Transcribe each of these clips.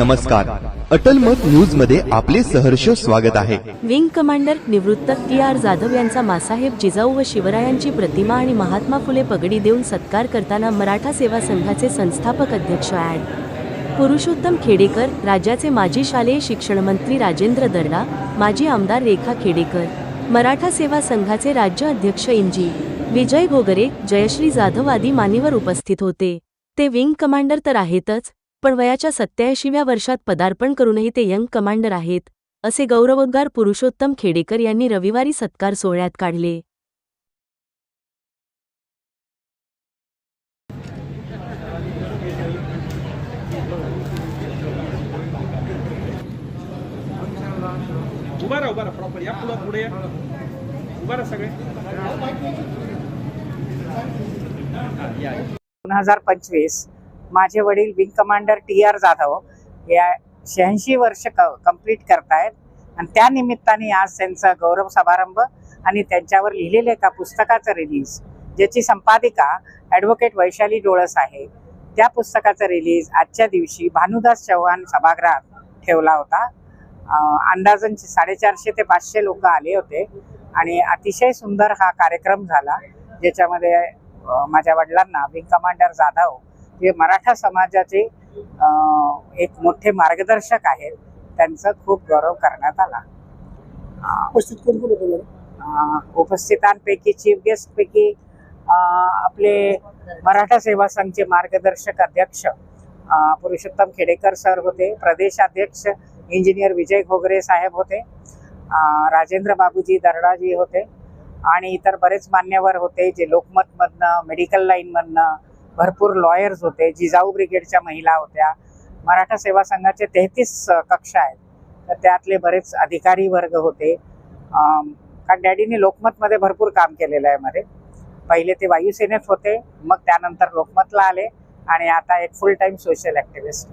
नमस्कार. अटल मत न्यूजमध्ये आपले सहर्ष स्वागत आहे. विंग कमांडर निवृत्त टी आर जाधव यांचा मासाहेब जिजाऊ व शिवरायांची प्रतिमा आणि महात्मा फुले पगडी देऊन सत्कार करताना मराठा सेवा संघाचे संस्थापक अध्यक्ष ॲड. पुरुषोत्तम खेडेकर राज्याचे माजी शालेय शिक्षण मंत्री राजेंद्र दर्डा माजी आमदार रेखा खेडेकर मराठा सेवा संघाचे राज्य अध्यक्ष इंजी विजय घोगरे जयश्री जाधव आदी मान्यवर उपस्थित होते. ते विंग कमांडर तर आहेतच पण वयाच्या सत्याऐंशीव्या वर्षात पदार्पण करूनही ते यंग कमांडर आहेत असे गौरवोद्गार पुरुषोत्तम खेडेकर यांनी रविवारी सत्कार सोहळ्यात काढले. उभा राहा उभा राहा प्रॉपर. या पुढं पुढे या. उभा राहा सगळे. या या. दोन हजार पंचवीस माझे वडील wing commander T R Jadhav या शहाऐंशी वर्ष कंप्लीट करतायत. आणि त्या निमित्ताने आज त्यांचा गौरव समारंभ आणि त्यांच्यावर लिहिलेल्या एका पुस्तकाचं रिलीज ज्याची संपादिका ॲडव्होकेट वैशाली डोळस आहे. त्या पुस्तकाचं रिलीज आजच्या दिवशी भानुदास चव्हाण सभागृहात ठेवला होता. अंदाजांचे अंदाजन साडेचारशे ते पाचशे लोक आले होते आणि अतिशय सुंदर हा कार्यक्रम झाला ज्याच्यामध्ये माझ्या वडिलांना विंग कमांडर जाधव हे मराठा समाजाचे एक मोठे मार्गदर्शक आहेत त्यांचा खूप गौरव करण्यात आला. उपस्थित कोण कोण होते उपस्थितांपैकी चीफ गेस्ट पैकी आपले मराठा सेवा संघचे मार्गदर्शक अध्यक्ष पुरुषोत्तम खेडेकर सर होते प्रदेशाध्यक्ष इंजिनियर विजय घोगरे साहेब होते राजेंद्र बाबूजी दर्डाजी होते आणि इतर बरेच मान्यवर होते जे लोकमतमधनं मेडिकल लाईनमधनं भरपूर लॉयर्स होते जिजाऊ ब्रिगेडच्या महिला होत्या. मराठा सेवा संघाचे तेहतीस कक्षा आहेत. तर त्यातले बरेच अधिकारी वर्ग होते. कारण डॅडीने लोकमतमध्ये भरपूर काम केलेलं आहे मध्ये. पहिले ते वायुसेनेत होते मग त्यानंतर लोकमतला आले आणि आता एक फुल टाइम सोशल ऍक्टिव्हिस्ट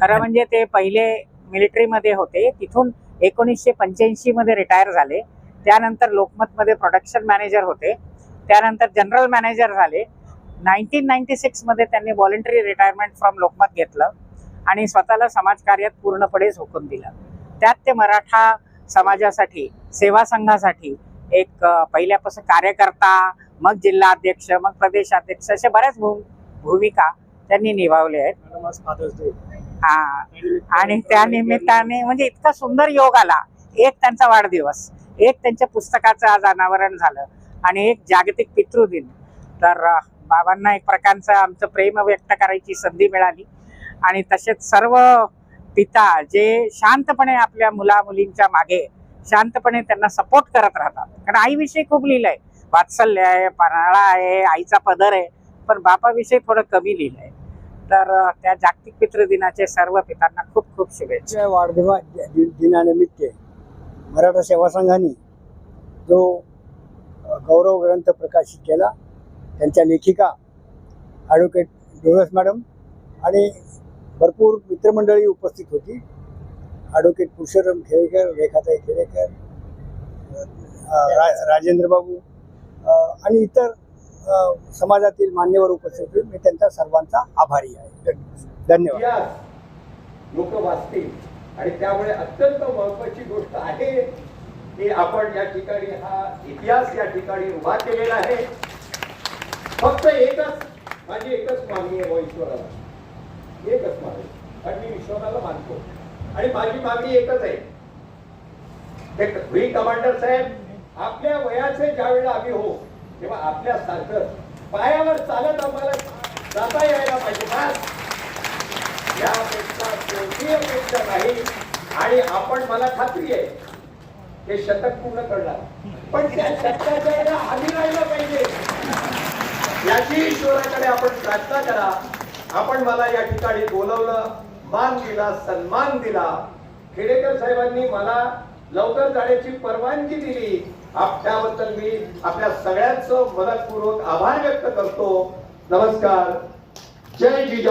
खरं म्हणजे ते पहिले मिलिटरीमध्ये होते. तिथून एकोणीसशे पंच्याऐंशी मध्ये रिटायर झाले. त्यानंतर लोकमतमध्ये प्रोडक्शन मॅनेजर होते. त्यानंतर जनरल मॅनेजर झाले. नाईन्टीन नाईन्टी सिक्समध्ये त्यांनी व्हॉलेंटरी रिटायरमेंट फ्रॉम लोकमत घेतलं आणि स्वतःला समाजकार्यात पूर्णपणे झोकून दिलं. त्यात ते मराठा समाजासाठी सेवा संघासाठी एक पहिल्यापासून कार्यकर्ता मग जिल्हाध्यक्ष मग प्रदेशाध्यक्ष अशा बऱ्याच भू भूमिका त्यांनी निभावल्या आहेत. हा. आणि त्या निमित्ताने म्हणजे इतका सुंदर योग आला. एक त्यांचा वाढदिवस एक त्यांच्या पुस्तकाचं आज अनावरण झालं आणि एक जागतिक पितृदिन. तर बाबांना एक प्रकारचं आमचं प्रेम व्यक्त करायची संधी मिळाली. आणि तसेच सर्व पिता जे शांतपणे आपल्या मुला मुलींच्या मागे शांतपणे त्यांना सपोर्ट करत राहतात. कारण आईविषयी खूप लिहिलंय. वात्सल्य आहे पन्हाळा आहे आईचा पदर आहे. पण बापाविषयी थोडं कमी लिहिलंय. तर त्या जागतिक पितृदिनाचे सर्व पितांना खूप खूप शुभेच्छा. वाढदिवस दिनानिमित्त मराठा सेवा संघाने जो गौरव ग्रंथ प्रकाशित केला त्यांच्या लेखिका ॲडव्होकेट डोळस मॅडम आणि भरपूर मित्रमंडळी उपस्थित होती. ॲडव्होकेट पुरुषोत्तम खेडेकर रेखाताई खेडेकर रा- राजेंद्र बाबू आणि इतर समाजातील मान्यवर उपस्थित होते. मी त्यांचा सर्वांचा आभारी आहे. धन्यवाद. लोक वाचतील आणि त्यामुळे अत्यंत महत्वाची गोष्ट आहे की आपण या ठिकाणी हा इतिहास या ठिकाणी उभा केलेला आहे. फक्त एकच माझी एकच मागणी आहे हो, ईश्वराला. एकच मागणी. आणि मी ईश्वराला मानतो. आणि माझी मागणी एकच आहे. ते कमांडर साहेब आपल्या वयाचे ज्या वेळेला आम्ही हो तेव्हा आपल्या सारखं पायावर चालत आम्हाला जाता यायला पाहिजे. बस. यापेक्षा कोणती अपेक्षा नाही. आणि आपण मला खात्री आहे हे शतक पूर्ण करणार. पण त्या शतकाच्या याला राहिलं पाहिजे. याची ईश्वराकडे आपण प्रार्थना करा. आपण मला या ठिकाणी बोलवलं मान दिला सन्मान दिला. खेडेकर साहेबांनी मला लवकर जाण्याची परवानगी दिली. आप- त्याबद्दल मी आपल्या सगळ्यांचं मनपूर्वक आभार व्यक्त करतो. नमस्कार. जय जिजा